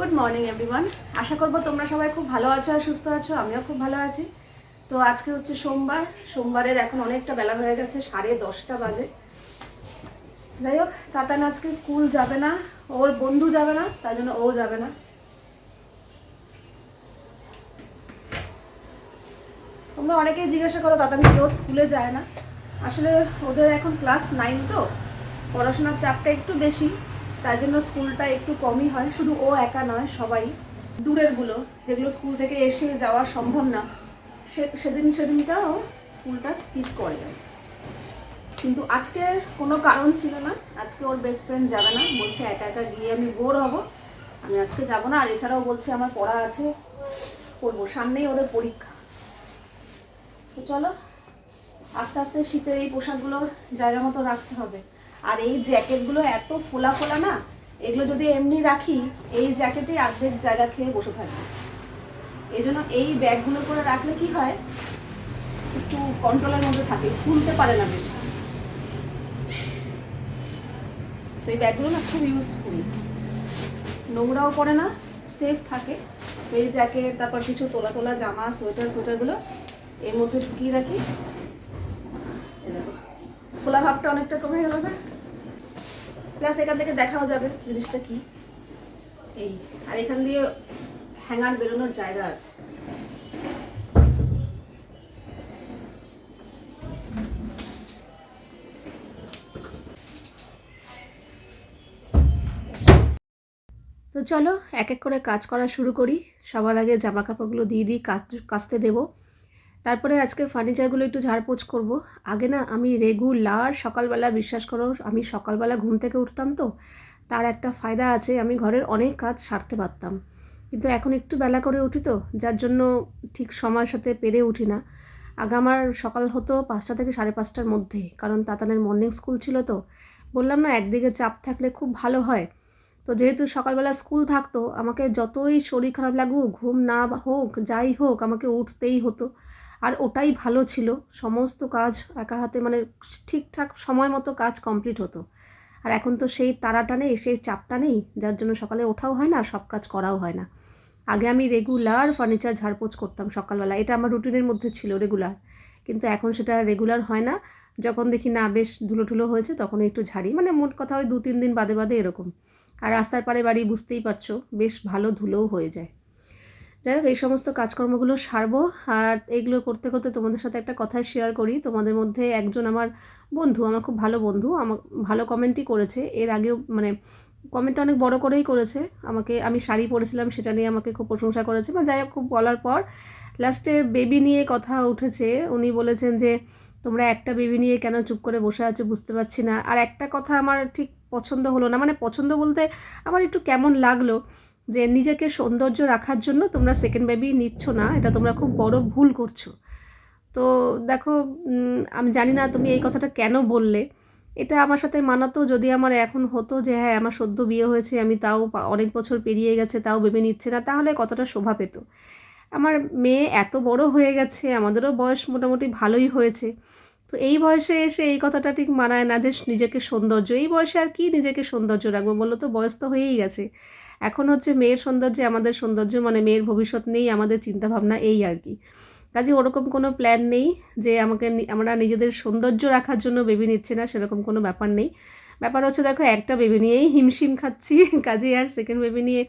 Good morning everyone আশা করব তোমরা সবাই খুব ভালো আছো আর সুস্থ আছো, আমিও খুব ভালো আছি। তো আজকে হচ্ছে সোমবার, সোমবারের এখন অনেকটা বেলা হয়ে গেছে, সাড়ে দশটা বাজে। যাই হোক, তাতান আজকে স্কুল যাবে না, ওর বন্ধু যাবে না তাই জন্য ও যাবে না। তোমরা অনেকেই জিজ্ঞাসা করো, তাতান কেউ স্কুলে যায় না? আসলে ওদের এখন ক্লাস নাইন তো, পড়াশোনার চাপটা একটু বেশি। তাই জন্য স্কুলটা একটু কমই হয়, শুধু ও একা নয়, সবাই। দূরেরগুলো, যেগুলো স্কুল থেকে এসে যাওয়া সম্ভব না, সে, সেদিন সেদিনটাও স্কুলটা স্কিপ করে যায় কিন্তু আজকে কোনো কারণ ছিল না, আজকে ওর বেস্ট ফ্রেন্ড যাবে না, বলছে একা একা গিয়ে আমি বোর হব, আমি আজকে যাব না, আর এছাড়াও বলছে আমার পড়া আছে, করব, সামনেই ওদের পরীক্ষা। তো চলো, আস্তে আস্তে শীতের এই পোশাকগুলো জায়গা মতো রাখতে হবে। আর এই জ্যাকেটগুলো এত ফোলা ফোলা না, এগুলো যদি এমনি রাখি, এই জ্যাকেটে অর্ধেক জায়গা খেয়ে বসে থাকবে। এই জন্য এই ব্যাগগুলো করে রাখলে কি হয়, একটু কন্ট্রোলের মধ্যে থাকে ফুলতে পারে না বেশি। তো এই ব্যাগগুলো না খুব ইউজফুল নোংরাও পড়ে না সেফ থাকে। এই জ্যাকেট, তারপর কিছু তোলা তোলা জামা সোয়েটার ফোয়েটারগুলো এর মধ্যে ঢুকিয়ে রাখি। খোলা ভাবটা অনেকটা কমে গেল না? প্লাস এখান থেকে দেখাও যাবে জিনিসটা কি। এই, আর এখান দিয়ে হ্যাঙ্গার বেরোনোর জায়গা আছে। তো চলো এক এক করে কাজ করা শুরু করি। সবার আগে জামা কাপড়গুলো দিয়ে দিই কাচ কাচতে দেবো। তারপরে আজকে ফার্নিচারগুলো একটু ঝাড়পোছ করব। আগে না আমি রেগুলার সকালবেলা বিশ্বাস করো, আমি সকালবেলা ঘুম থেকে উঠতাম তো, তার একটা ফায়দা আছে, আমি ঘরের অনেক কাজ সারতে পারতাম। কিন্তু এখন একটু বেলা করে উঠি তো, যার জন্য ঠিক সময়ের সাথে পেরে উঠি না। আগে আমার সকাল হতো পাঁচটা থেকে সাড়ে পাঁচটার মধ্যে, কারণ তাতানের মর্নিং স্কুল ছিল তো। বললাম না, একদিকে চাপ থাকলে খুব ভালো হয়। তো যেহেতু সকালবেলা স্কুল থাকতো, আমাকে যতই শরীর খারাপ লাগুক, ঘুম না হোক, যাই হোক, আমাকে উঠতেই হতো। আর ওটাই ভালো ছিল। সমস্ত কাজ একা হাতে মানে ঠিকঠাক সময় মতো কাজ কমপ্লিট হতো। আর এখন তো সেই তারাটা নেই, সেই চাপটা নেই, যার জন্য সকালে ওঠাও হয় না, সব কাজ করাও হয় না। আগে আমি রেগুলার ফার্নিচার ঝাড়পোছ করতাম সকালবেলা, এটা আমার রুটিনের মধ্যে ছিল রেগুলার কিন্তু এখন সেটা রেগুলার হয় না। যখন দেখি না, বেশ ধুলো ঠুলো হয়েছে তখন একটু ঝাড়ি। মানে মোট কথা হয় দু তিন দিন বাদে বাদে এরকম। আর রাস্তার পাড়ে বাড়ি বুঝতেই পারছ, বেশ ভালো ধুলোও হয়ে যায়। যাই হোক, এই সমস্ত কাজকর্মগুলো সারবো আর এইগুলো করতে করতে তোমাদের সাথে একটা কথা শেয়ার করি। তোমাদের মধ্যে একজন আমার বন্ধু, আমার খুব ভালো বন্ধু, আমার ভালো কমেন্টই করেছে। এর আগেও মানে কমেন্টটা অনেক বড় করেই করেছে। আমাকে, আমি শাড়ি পরেছিলাম, সেটা নিয়ে আমাকে খুব প্রশংসা করেছে। বা যাই হোক, খুব বলার পর লাস্টে বেবি নিয়ে কথা উঠেছে। উনি বলেছেন যে, তোমরা একটা বেবি নিয়ে কেন চুপ করে বসে আছো বুঝতে পারছি না? আর একটা কথা আমার ঠিক পছন্দ হলো না। মানে পছন্দ বলতে আমার একটু কেমন লাগল। যে নিজেকে সৌন্দর্য রাখার জন্য তোমরা সেকেন্ড বেবি নিচ্ছ না, এটা তোমরা খুব বড় ভুল করছ। তো দেখো আমি জানি না তুমি এই কথাটা কেন বললে। এটা আমার সাথে মানাতো, যদি আমার এখন হতো যে হ্যাঁ আমার সদ্য বিয়ে হয়েছে, আমি তাও অনেক বছর পেরিয়ে গেছে, তাও ভেবে নিচ্ছে না, তাহলে কতটা শোভা পেত? আমার মেয়ে এত বড় হয়ে গেছে, আমাদেরও বয়স মোটামুটি ভালোই হয়েছে। তো এই বয়সে এসে এই কথাটা ঠিক মানায় না যে নিজেকে সৌন্দর্য, এই বয়সে আর কি নিজেকে সৌন্দর্য রাখব বলল তো বয়স তো হয়েই গেছে। এখন হচ্ছে মেয়ের সৌন্দর্যে আমাদের সৌন্দর্য মানে মেয়ের ভবিষ্যৎ নেই আমাদের চিন্তাভাবনা এই আর কি। কাজে ওরকম কোনো প্ল্যান নেই যে আমাকে আমরা নিজেদের সৌন্দর্য রাখার জন্য বেবি নিচ্ছি না, সেরকম কোনো ব্যাপার নেই। ব্যাপার হচ্ছে দেখো, একটা বেবি নিয়েই হিমশিম খাচ্ছি, কাজে আর সেকেন্ড বেবি নিয়ে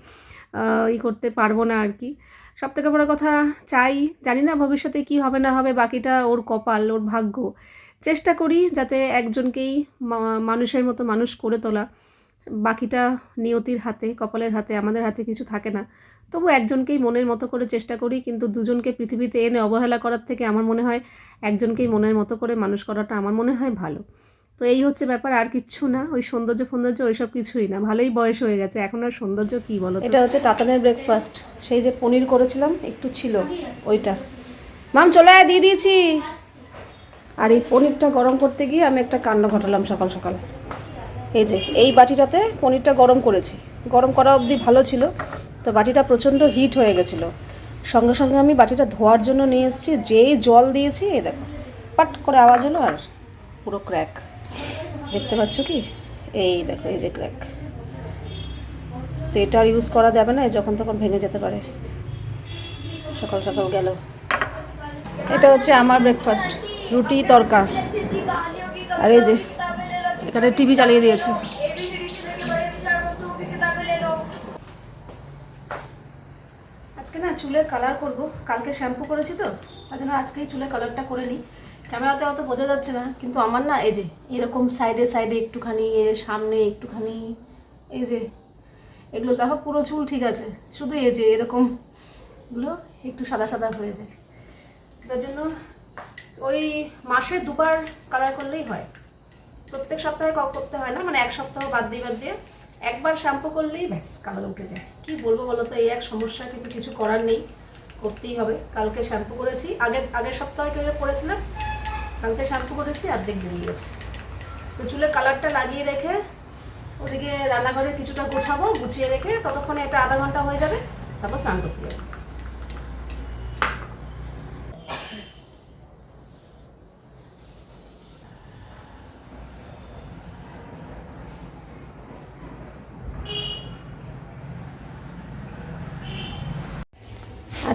ই করতে পারব না আর কি। সব থেকে বড়ো কথা, চাই, জানি না ভবিষ্যতে কি হবে না হবে, বাকিটা ওর কপাল, ওর ভাগ্য। চেষ্টা করি যাতে একজনকেই মানুষের মতো মানুষ করে তোলা। বাকিটা নিয়তির হাতে, কপালের হাতে, আমাদের হাতে কিছু থাকে না। তবু একজনকেই মনের মতো করে চেষ্টা করি, কিন্তু দুজনকে পৃথিবীতে এনে অবহেলা করার থেকে আমার মনে হয় একজনকেই মনের মতো করে মানুষ করাটা আমার মনে হয় ভালো। তো এই হচ্ছে ব্যাপার, আর কিচ্ছু না। ওই সৌন্দর্য ফৌন্দর্য, ওইসব কিছুই না। ভালোই বয়স হয়ে গেছে। এখন আর সৌন্দর্য কী বলো এটা হচ্ছে তাতানের ব্রেকফাস্ট সেই যে পনির করেছিলাম, একটু ছিল ওইটা। মাম, চলে আয়, দিয়ে দিয়েছি। আর এই পনিরটা গরম করতে গিয়ে আমি একটা কাণ্ড ঘটালাম সকাল সকাল। এই যে, এই বাটিটাতে পনিরটা গরম করেছি। গরম করা অবধি ভালো ছিল, তো বাটিটা প্রচণ্ড হিট হয়ে গেছিল। সঙ্গে সঙ্গে আমি বাটিটা ধোয়ার জন্য নিয়ে এসেছি, যেই জল দিয়েছি, এই দেখো, পাট করে আওয়াজ হলো আর পুরো ক্র্যাক দেখতে পাচ্ছ কি? এই দেখো, এই যে ক্র্যাক তো এটা আর ইউজ করা যাবে না যখন তখন ভেঙে যেতে পারে। সকাল সকাল গেল। এটা হচ্ছে আমার ব্রেকফাস্ট রুটি, তরকা। আর এই যে এখানে টিভি চালিয়ে দিয়েছে। আজকে না চুলের কালার করব। কালকে শ্যাম্পু করেছি তো, তার জন্য আজকেই চুলের কালারটা করে নিই ক্যামেরাতে অত বোঝা যাচ্ছে না, কিন্তু আমার না এই যে, এরকম সাইডে সাইডে একটুখানি, এর সামনে একটুখানি, এই যে, এগুলো দেখো পুরো চুল ঠিক আছে। শুধু এই যে এরকম একটু সাদা সাদা হয়ে যায়। তার জন্য ওই মাসে দুবার কালার করলেই হয়। প্রত্যেক সপ্তাহে ক- করতে হয় না মানে এক সপ্তাহ বাদ দিয়ে বাদ দিয়ে একবার শ্যাম্পু করলেই ব্যাস, কালার উঠে যায়। কি বলব বলো তো, এই এক সমস্যা কিন্তু কিছু করার নেই, করতেই হবে। কালকে শ্যাম্পু করেছি আগের আগের সপ্তাহে কেউ করেছিলাম? কালকে শ্যাম্পু করেছি অর্ধেক বেরিয়ে গেছে। তো চুলের কালারটা লাগিয়ে রেখে ওদিকে রান্নাঘরে কিছুটা গোছাবো, গুছিয়ে রেখে ততক্ষণে এটা আধা ঘণ্টা হয়ে যাবে, তারপর স্নান করতে যাব।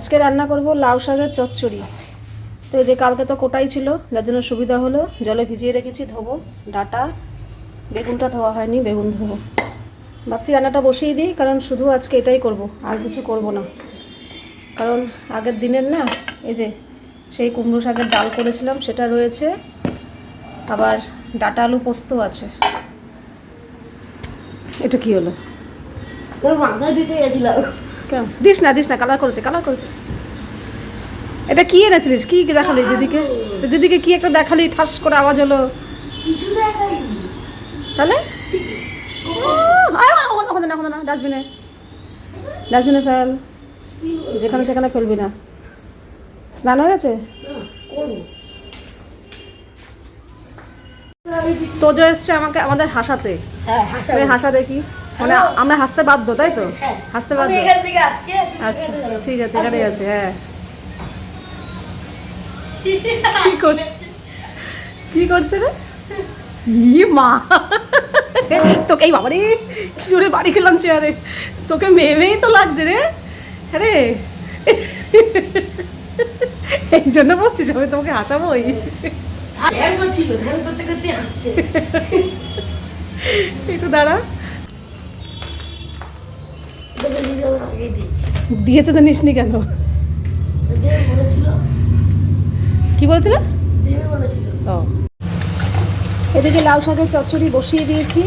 আজকে রান্না করব লাউ শাকের চচ্চড়ি। তো যে কালকে তো কোটাই ছিল, যার জন্য সুবিধা হলো। জলে ভিজিয়ে রেখেছি ধোবো, ডাটা, বেগুনটা ধোয়া হয়নি, বেগুন ধোবো। ভাবছি রান্নাটা বসিয়ে দিই, কারণ শুধু আজকে এটাই করব, আর কিছু করব না। কারণ আগের দিনের না, এই যে সেই কুমড়ো শাকের ডাল করেছিলাম, সেটা রয়েছে। আবার ডাটা আলু পোস্ত আছে। এটা কি হলো? মাথায় গেছিলাম। কেন? দিস না দিস না কালার করেছে কালার করেছে। এটা কি এনেছিলিস? কি দেখালি দিদিকে? তো দিদিকে কি একটা দেখালি? ঠাস করে আওয়াজ হলো। তাহলে? ওখানে না ওখানে না ডাস্টবিনে। ডাস্টবিনে ফেল। যেখানে সেখানে ফেলবি না। স্নান হয়ে গেছে তোজো এসছে আমাকে আমাদের হাসাতে। হ্যাঁ হাসা তুমি হাসা দেখি মানে আমরা হাসতে বাধ্য তাই তো? হ্যাঁ। হাসতে বাধ্য। আসছি আচ্ছা ঠিক আছে এখানে আছে হ্যাঁ। কি করছে? কি করছে রে? ই মা। তোকে এই বাবা রে কি জোরে বাড়ি খেলাম চেয়ারে। তোকে মেয়ে মেয়েই তো লাগছে রে। আরে এই জন্য বলছিস আমি তোমাকে হাসাবোই। একটু দাঁড়া। দিয়েছে। তো নিসনি কেন? কি বলছিল? ও। এদিকে লাউ শাকের চচ্চড়ি বসিয়ে দিয়েছি।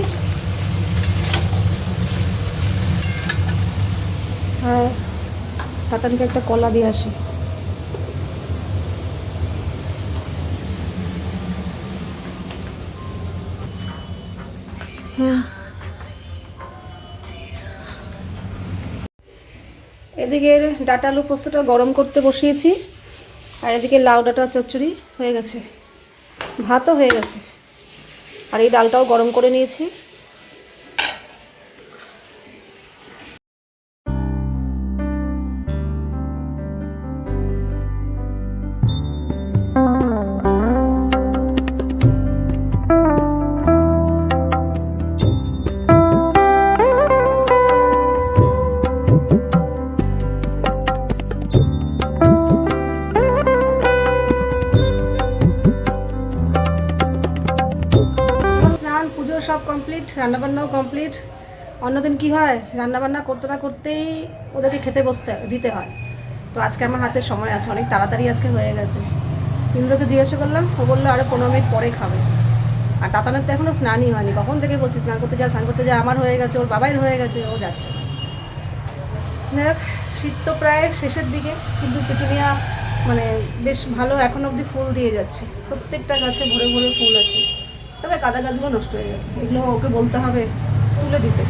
হ্যাঁ টাটানকে একটা কলা দিয়ে আসি। এদিকে ডাটা আলু পোস্তটা গরম করতে বসিয়েছি। আর এদিকে লাউ ডাটা চচ্চড়ি হয়ে গেছে। ভাতও হয়ে গেছে। আর এই ডালটাও গরম করে নিয়েছি। রান্নাবান্নাও কমপ্লিট অন্যদিন কি হয়? রান্নাবান্না করতে না করতেই ওদেরকে খেতে বসতে, দিতে হয়। তো আজকে আমার হাতে সময় আছে, অনেক তাড়াতাড়ি আজকে হয়ে গেছে। ইন্দ্রকে জিজ্ঞাসা করলাম, ও বলল আরও পনেরো মিনিট পরে খাবে। আর তাতানের তো এখনও স্নানই হয়নি। কখন থেকে বলছি, স্নান করতে যা, স্নান করতে যা, আমার হয়ে গেছে, ওর বাবাইর হয়ে গেছে, ও যাচ্ছে। যাই হোক, শীত তো প্রায় শেষের দিকে, কিন্তু পিটুনিয়া মানে বেশ ভালো, এখন অবধি ফুল দিয়ে যাচ্ছে। প্রত্যেকটা গাছে ভরে ভরে ফুল আছে। তবে কাদা গাছগুলো নষ্ট হয়ে গেছে। এগুলো ওকে বলতে হবে তুলে দিতে।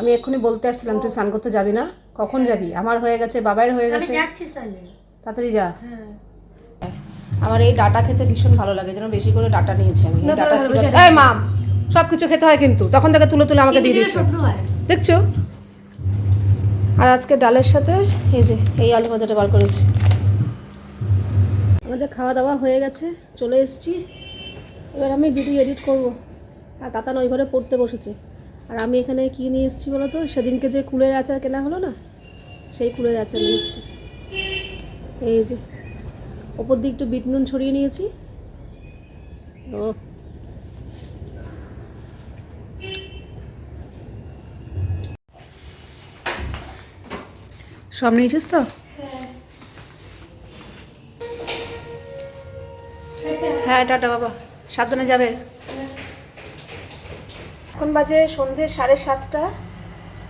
আমি এক্ষুনি বলতে আসছিলাম তুই স্নান করতে যাবি না? কখন যাবি? আমার হয়ে গেছে বাবাইয়ের হয়ে গেছে। তাড়াতাড়ি যা। হ্যাঁ। আমার এই ডাটা খেতে ভীষণ ভালো লাগে যেন বেশি করে ডাটা নিয়েছি আমি ডাটা ছিল এই মাম সব কিছু খেতে হয় কিন্তু তখন থেকে তুলে তুলে আমাকে দিয়ে দিচ্ছে দেখছ? আর আজকে ডালের সাথে এই যে এই আলু ভাজাটা বার করেছি। আমাদের খাওয়া দাওয়া হয়ে গেছে, চলে এসেছি। এবার আমি ভিডিও এডিট করব। আর তাতান ওই ঘরে পড়তে বসেছে। আর আমি এখানে কী নিয়ে এসেছি বলো তো সেদিনকে যে কুলের আচার কেনা হলো না, সেই কুলের আচার নিয়ে এসেছি। এই যে, ওপর দিয়ে একটু বিট নুন ছড়িয়ে নিয়েছি। ও। সব নিয়েছিস তো? হ্যাঁ টাটা, বাবা। সাবধানে যাবে। এখন বাজে সন্ধে সাড়ে সাতটা।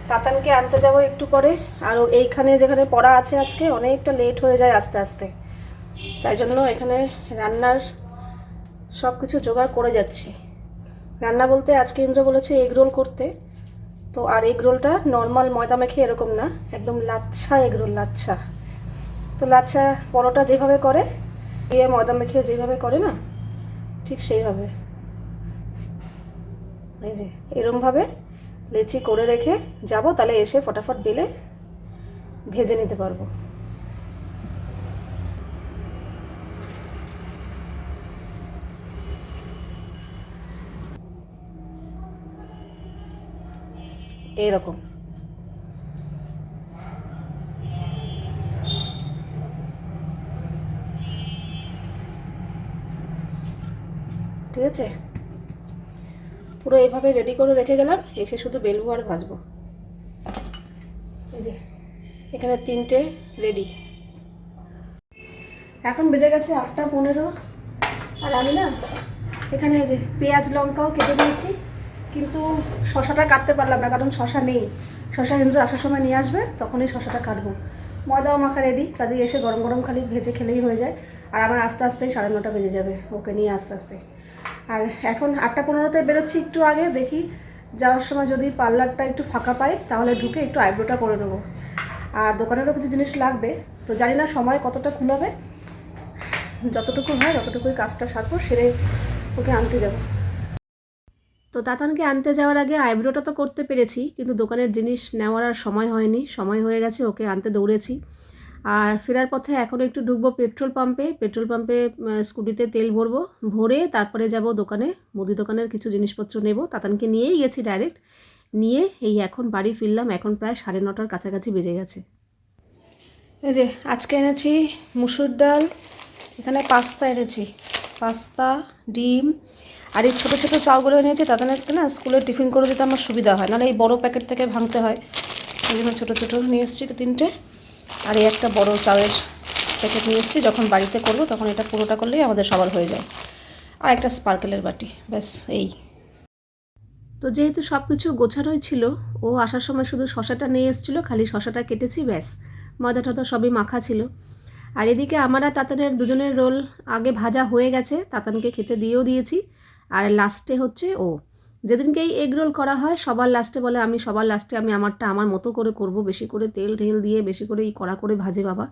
তাতানকে আনতে যাব একটু পরে। আর এইখানে যেখানে পড়া আছে আজকে, অনেকটা লেট হয়ে যায় আস্তে আস্তে। তাই জন্য এখানে রান্নার সব কিছু জোগাড় করে যাচ্ছি। রান্না বলতে আজকে ইন্দ্র বলেছে এগ রোল করতে। তো আর এগ রোলটা নর্মাল ময়দা মেখে এরকম না, একদম লাচ্ছা এগ রোল লাচ্ছা। তো লাচ্ছা পরোটা যেভাবে করে, দিয়ে ময়দা মেখে যেভাবে করে না ঠিক সেইভাবে। এই যে, এরমভাবে লেচি করে রেখে যাব, তাহলে এসে ফটাফট বেলে ভেজে নিতে পারব। এইরকম। ঠিক আছে পুরো এইভাবে রেডি করে রেখে গেলাম, এসে শুধু বেলবো আর ভাজবো। এই যে, এখানে তিনটে রেডি এখন বেজে গেছে আটটা পনেরো, আর আমি না এখানে এই যে পেঁয়াজ লঙ্কাও কেটে দিয়েছি কিন্তু শশাটা কাটতে পারলাম না, কারণ শশা নেই। শশা কিন্তু আসার সময় নিয়ে আসবে, তখনই শশাটা কাটবো। ময়দাও মাখা রেডি কাজে এসে গরম গরম খালি ভেজে খেলেই হয়ে যায়, আর আমার আস্তে আস্তেই সাড়ে নটা বেজে যাবে, ওকে নিয়ে আস্তে আস্তে আর এখন আটটা পনেরোতে বেরোচ্ছি একটু আগে, দেখি যাওয়ার সময় যদি পার্লারটা একটু ফাঁকা পাই, তাহলে ঢুকে একটু আইব্রোটা করে নেব। আর দোকানেরও কিছু জিনিস লাগবে, তো জানি না সময় কতটা খুলবে যতটুকু হয় ততটুকুই কাজটা সারবো, সেরে ওকে আনতে যাব। তো দাতানকে আনতে যাওয়ার আগে আইব্রোটা তো করতে পেরেছি, কিন্তু দোকানের জিনিস নেওয়ার আর সময় হয়নি, সময় হয়ে গেছে, ওকে আনতে দৌড়েছি। আর ফেরার পথে এখন একটু ঢুকবো পেট্রোল পাম্পে। পেট্রোল পাম্পে স্কুটিতে তেল ভরবো। ভরে তারপরে যাব দোকানে। মুদি দোকানের কিছু জিনিসপত্র নেব। তাতানকে নিয়েই গেছি ডাইরেক্ট। নিয়ে এই এখন বাড়ি ফিরলাম। এখন প্রায় সাড়ে নটার কাছাকাছি বেজে গেছে। এই যে, আজকে এনেছি মুসুর ডাল, এখানে পাস্তা এনেছি। পাস্তা, ডিম আর এই ছোটো ছোটো চাউগুলো এনেছি। তাদেরকে না স্কুলে টিফিন করে দিতে আমার সুবিধা হয়। নাহলে এই বড় প্যাকেট থেকে ভাঙতে হয়। এই ছোটো ছোটো নিয়ে এসেছি তিনটে। আর এই একটা বড় চালের প্যাকেট নিয়ে এসেছি যখন বাড়িতে করব তখন এটা পুরোটা করলেই আমাদের সবার হয়ে যায়। আর একটা স্পার্কেলের বাটি, ব্যাস এই। তো যেহেতু সব কিছু গোছানোই ছিল, ও আসার সময় শুধু শশাটা নিয়ে এসেছিল, খালি শশাটা কেটেছি, ব্যাস। ময়দা টদা সবই মাখা ছিল। আর এদিকে আমার আর তাতানের দুজনের রোল আগে ভাজা হয়ে গেছে, তাতানকে খেতে দিয়েও দিয়েছি। আর লাস্টে হচ্ছে ও। যেদিনকে এই এগ রোল করা হয়, সবার লাস্টে বলে, আমি সবার লাস্টে আমি আমারটা আমার মতো করে করব, বেশি করে তেল ঢেল দিয়ে, বেশি করে এই কড়া করে ভাজে বাবা,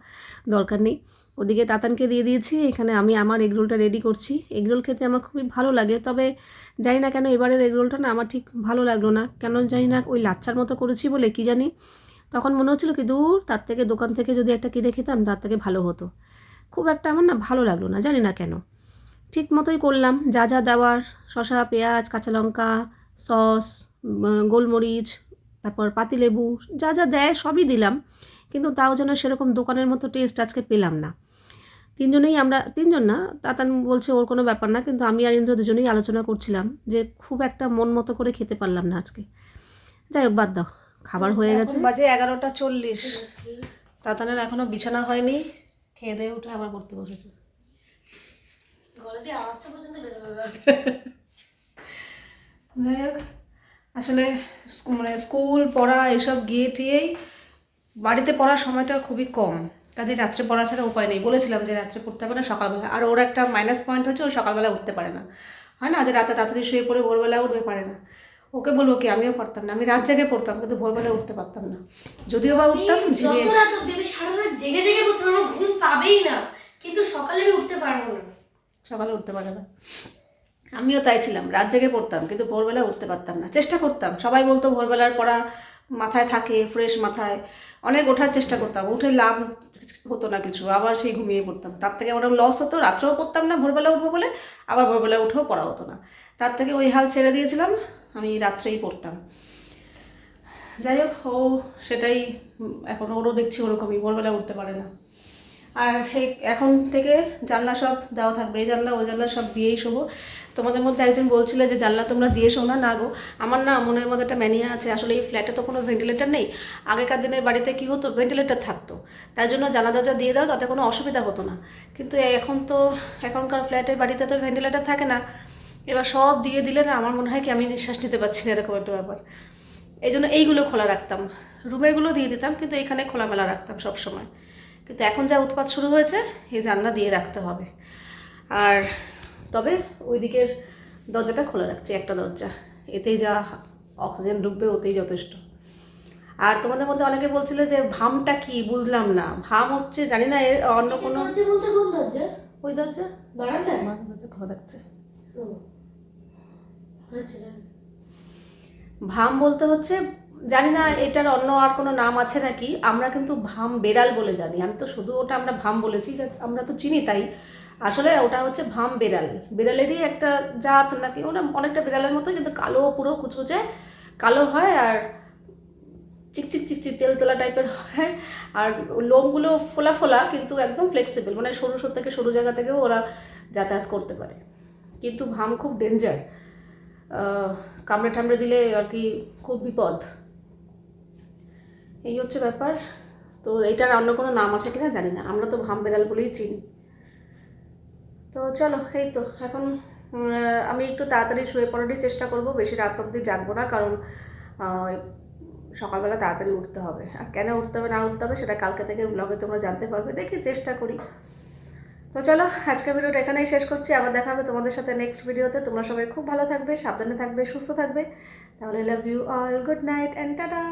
দরকার নেই। ওদিকে তাতানকে দিয়ে দিয়েছি, এখানে আমি আমার এগ রোলটা রেডি করছি। এগ রোল খেতে আমার খুবই ভালো লাগে, তবে জানি না কেন এবারের এগ রোলটা না আমার ঠিক ভালো লাগল না। কেন জানি না ওই লাচ্চার মতো করেছি বলে, কি জানি? তখন মনে হচ্ছিল কি, দূর, তার থেকে দোকান থেকে যদি একটা কিনে খেতাম, তার থেকে ভালো হতো। খুব একটা আমার না ভালো লাগল না, জানি না কেন। ঠিক মতোই করলাম। যা যা দেওয়ার, শসা, পেঁয়াজ, কাঁচা লঙ্কা, সস গোলমরিচ, তারপর পাতিলেবু, যা যা দেয় সবই দিলাম। কিন্তু তাও যেন সেরকম দোকানের মতো টেস্ট আজকে পেলাম না। তিনজনেই আমরা, তিনজন না, তাতান বলছে ওর কোনো ব্যাপার না, কিন্তু আমি আর ইন্দ্র দুজনেই আলোচনা করছিলাম যে খুব একটা মন মতো করে খেতে পারলাম না আজকে। যাই হোক, বাদ দাও। খাবার হয়ে গেছে। বাজে এগারোটা চল্লিশ। তাতানের এখনও বিছানা হয়নি। খেয়ে দিয়ে উঠে আবার পড়তে বসেছে গলা দিয়ে আওয়াজটা পর্যন্ত বেরোবে না। যাই হোক আসলে মানে স্কুল পড়া এসব গিয়ে টিয়েই বাড়িতে পড়ার সময়টা খুবই কম। কাজে রাত্রে পড়া ছাড়া উপায় নেই। বলেছিলাম যে রাত্রে পড়তে হবে না সকালবেলা। আর ওর একটা মাইনাস পয়েন্ট হচ্ছে ও সকালবেলা উঠতে পারে না। হয় না যে রাতে তাড়াতাড়ি শুয়ে পড়ে ভোরবেলা উঠবে পারে না। ওকে বলব কি আমিও পারতাম না। আমি রাত জেগে পড়তাম কিন্তু ভোরবেলা উঠতে পারতাম না। যদিও বা উঠতাম ঝিমিয়ে সারা রাত জেগে জেগে পড়তে পারব ঘুম পাবেই না। কিন্তু সকালে আমি উঠতে পারব না। সকালে উঠতে পারে না। আমিও তাই ছিলাম, রাত জেগে পড়তাম, কিন্তু ভোরবেলা উঠতে পারতাম না। চেষ্টা করতাম, সবাই বলতো ভোরবেলার পড়া মাথায় থাকে ফ্রেশ মাথায়। অনেক ওঠার চেষ্টা করতাম, উঠে লাভ হতো না কিছু, আবার সেই ঘুমিয়ে পড়তাম। তার থেকে ওরকম লস হতো, রাত্রেও পড়তাম না, ভোরবেলা উঠবো বলে, আবার ভোরবেলা উঠেও পড়া হতো না। তার থেকে ওই হাল ছেড়ে দিয়েছিলাম, আমি রাত্রেই পড়তাম। যাই হোক, ও সেটাই, এখন ওরও দেখছি ওরকমই, ভোরবেলা উঠতে পারে না। আর এই- এখন থেকে জানলা সব দেওয়া থাকবে, এই জানলা, ওই জানলা সব দিয়েই শোবো। তোমাদের মধ্যে একজন বলছিল যে, জানলা তোমরা দিয়ে শো না না গো। আমার না মনের মধ্যে একটা ম্যানিয়া আছে, আসলে এই ফ্ল্যাটে তো কোনো ভেন্টিলেটর নেই। আগেকার দিনের বাড়িতে কি হতো ভেন্টিলেটার থাকতো। তাই জন্য জানা দরজা দিয়ে দাও, তাতে কোনো অসুবিধা হতো না। কিন্তু এখন তো, এখনকার ফ্ল্যাটের বাড়িতে তো ভেন্টিলেটার থাকে না। এবার সব দিয়ে দিলে না, আমার মনে হয় কি, আমি নিঃশ্বাস নিতে পারছি না, এরকম একটা ব্যাপার। এই জন্য এইগুলো খোলা রাখতাম। রুমেরগুলো দিয়ে দিতাম, কিন্তু এখানে খোলামেলা রাখতাম সব সময় কিন্তু এখন যা উৎপাত শুরু হয়েছে এই জানলা দিয়ে রাখতে হবে। আর তবে ওই দিকের দরজাটা খোলা রাখছি একটা দরজা। এতেই যা অক্সিজেন ঢুকবে ওতেই যথেষ্ট। আর তোমাদের মধ্যে অনেকে বলছিল যে ভামটা কি? বুঝলাম না। ভাম হচ্ছে জানি না এর অন্য কোনো দরজা বলতে কোন দরজা? ওই দরজা? বারান্দায়? দরজা খোলা ও। আচ্ছা ভাম বলতে হচ্ছে জানি না এটার অন্য আর কোনো নাম আছে নাকি, আমরা কিন্তু ভাম বেড়াল বলে জানি। আমি তো শুধু ওটা আমরা ভাম বলেছি আমরা তো চিনি তাই। আসলে ওটা হচ্ছে ভাম বেড়াল বেড়ালেরই একটা জাত নাকি, ওটা অনেকটা বেড়ালের মতো কিন্তু কালো পুরো কুচকুচে কালো হয় আর চিকচিক চিকচিক তেল তেলা টাইপের হয়। আর লোমগুলো ফোলা ফোলা, কিন্তু একদম ফ্লেক্সিবল মানে সরু সর থেকে সরু জায়গা থেকেও ওরা যাতায়াত করতে পারে। কিন্তু ভাম খুব ডেঞ্জার কামড়ে ঠামড়ে দিলে আর কি খুব বিপদ। এই হচ্ছে ব্যাপার। তো এটার অন্য কোনো নাম আছে কিনা জানি না। আমরা তো ভাম বেড়াল বলেই চিনি। তো চলো, এই তো এখন আমি একটু তাড়াতাড়ি শুয়ে পড়ারই চেষ্টা করব। বেশি রাত অবধি জাগবো না, কারণ সকালবেলা তাড়াতাড়ি উঠতে হবে। আর কেন উঠতে হবে, না উঠতে হবে, সেটা কালকে থেকে ব্লগে তোমরা জানতে পারবে। দেখি চেষ্টা করি। তো চলো, আজকের ভিডিওটা এখানেই শেষ করছি। আবার দেখা হবে তোমাদের সাথে নেক্সট ভিডিওতে তোমরা সবাই খুব ভালো থাকবে, সাবধানে থাকবে, সুস্থ থাকবে। তাহলে love you all good night and tata